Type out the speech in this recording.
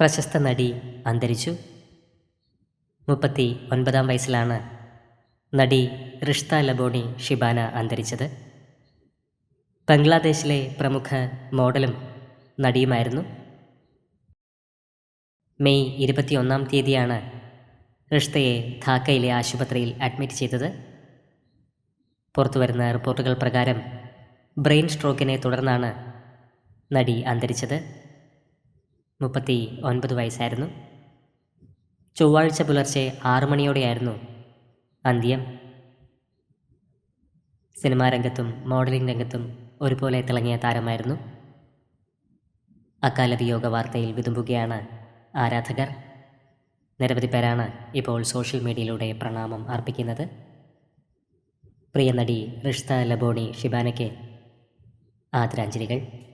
പ്രശസ്ത നടി അന്തരിച്ചു. മുപ്പത്തി ഒൻപതാം വയസ്സിലാണ് നടി റിഷ്ത ലബോണി ഷിബാന അന്തരിച്ചത്. ബംഗ്ലാദേശിലെ പ്രമുഖ മോഡലും നടിയുമായിരുന്നു. മെയ് ഇരുപത്തിയൊന്നാം തീയതിയാണ് റിഷ്തയെ ധാക്കയിലെ ആശുപത്രിയിൽ അഡ്മിറ്റ് ചെയ്തത്. പുറത്തുവരുന്ന റിപ്പോർട്ടുകൾ പ്രകാരം ബ്രെയിൻ സ്ട്രോക്കിനെ തുടർന്നാണ് നടി അന്തരിച്ചത്. മുപ്പത്തി ഒൻപത് വയസ്സായിരുന്നു. ചൊവ്വാഴ്ച പുലർച്ചെ ആറു മണിയോടെയായിരുന്നു അന്ത്യം. സിനിമാ രംഗത്തും മോഡലിംഗ് രംഗത്തും ഒരുപോലെ തിളങ്ങിയ താരമായിരുന്നു. അക്കാല വിയോഗ വാർത്തയിൽ വിതുമ്പുകയാണ് ആരാധകർ. നിരവധി പേരാണ് ഇപ്പോൾ സോഷ്യൽ മീഡിയയിലൂടെ പ്രണാമം അർപ്പിക്കുന്നത്. പ്രിയ നടി റിഷ്ത ലബോണി ഷിബാനയ്ക്ക് ആദരാഞ്ജലികൾ.